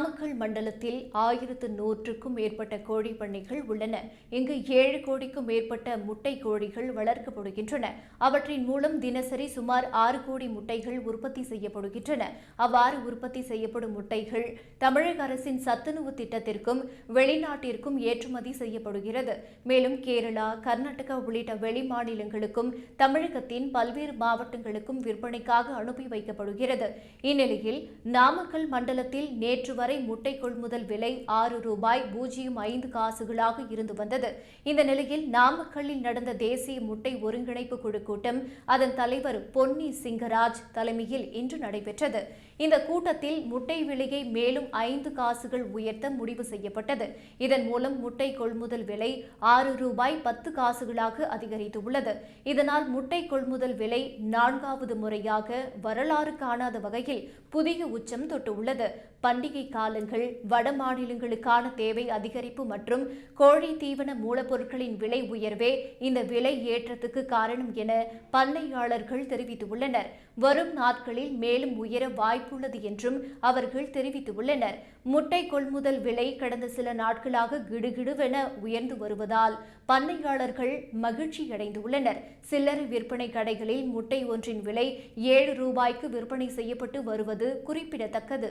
நாமக்கல் மண்டலத்தில் ஆயிரத்து நூற்றுக்கும் மேற்பட்ட கோழி பண்ணைகள் உள்ளன. இங்கு ஏழு கோடிக்கும் மேற்பட்ட முட்டை கோழிகள் வளர்க்கப்படுகின்றன. அவற்றின் மூலம் தினசரி சுமார் ஆறு கோடி முட்டைகள் உற்பத்தி செய்யப்படுகின்றன. அவ்வாறு உற்பத்தி செய்யப்படும் முட்டைகள் தமிழக அரசின் சத்துணவு திட்டத்திற்கும் வெளிநாட்டிற்கும் ஏற்றுமதி செய்யப்படுகிறது. மேலும் கேரளா கர்நாடகா உள்ளிட்ட வெளி மாநிலங்களுக்கும் தமிழகத்தின் பல்வேறு மாவட்டங்களுக்கும் விற்பனைக்காக அனுப்பி வைக்கப்படுகிறது. இந்நிலையில் நாமக்கல் மண்டலத்தில் நேற்று வரை வரை முட்டை கொள்முதல் விலை ஆறு ரூபாய் பூஜ்ஜியம் ஐந்து காசுகளாக இருந்து வந்தது. இந்த நிலையில் நாமக்கல்லில் நடந்த தேசிய முட்டை ஒருங்கிணைப்பு குழு கூட்டம் அதன் தலைவர் பொன்னி சிங்கராஜ் தலைமையில் இன்று நடைபெற்றது. இந்த கூட்டத்தில் முட்டை விலையை மேலும் ஐந்து காசுகள் உயர்த்த முடிவு செய்யப்பட்டது. இதன் மூலம் முட்டை கொள்முதல் விலை ஆறு ரூபாய் பத்து காசுகளாக அதிகரித்துள்ளது. இதனால் முட்டை கொள்முதல் விலை நான்காவது முறையாக வரலாறு காணாத வகையில் புதிய உச்சம் தொட்டுள்ளது. பண்டிகை காலங்கள் வட மாநிலங்களுக்கான தேவை அதிகரிப்பு மற்றும் கோழி தீவன மூலப்பொருட்களின் விலை உயர்வே இந்த விலை ஏற்றத்துக்கு காரணம் என பண்ணையாளர்கள் தெரிவித்துள்ளனர். வரும் நாட்களில் மேலும் உயர வாய்ப்புள்ளது என்றும் அவர்கள் தெரிவித்துள்ளனர். முட்டை கொள்முதல் விலை கடந்த சில நாட்களாக கிடுகிடுவென உயர்ந்து வருவதால் பண்ணையாளர்கள் மகிழ்ச்சியடைந்துள்ளனர். சில்லறை விற்பனை கடைகளில் முட்டை ஒன்றின் விலை ஏழு ரூபாய்க்கு விற்பனை செய்யப்பட்டு வருவது குறிப்பிடத்தக்கது.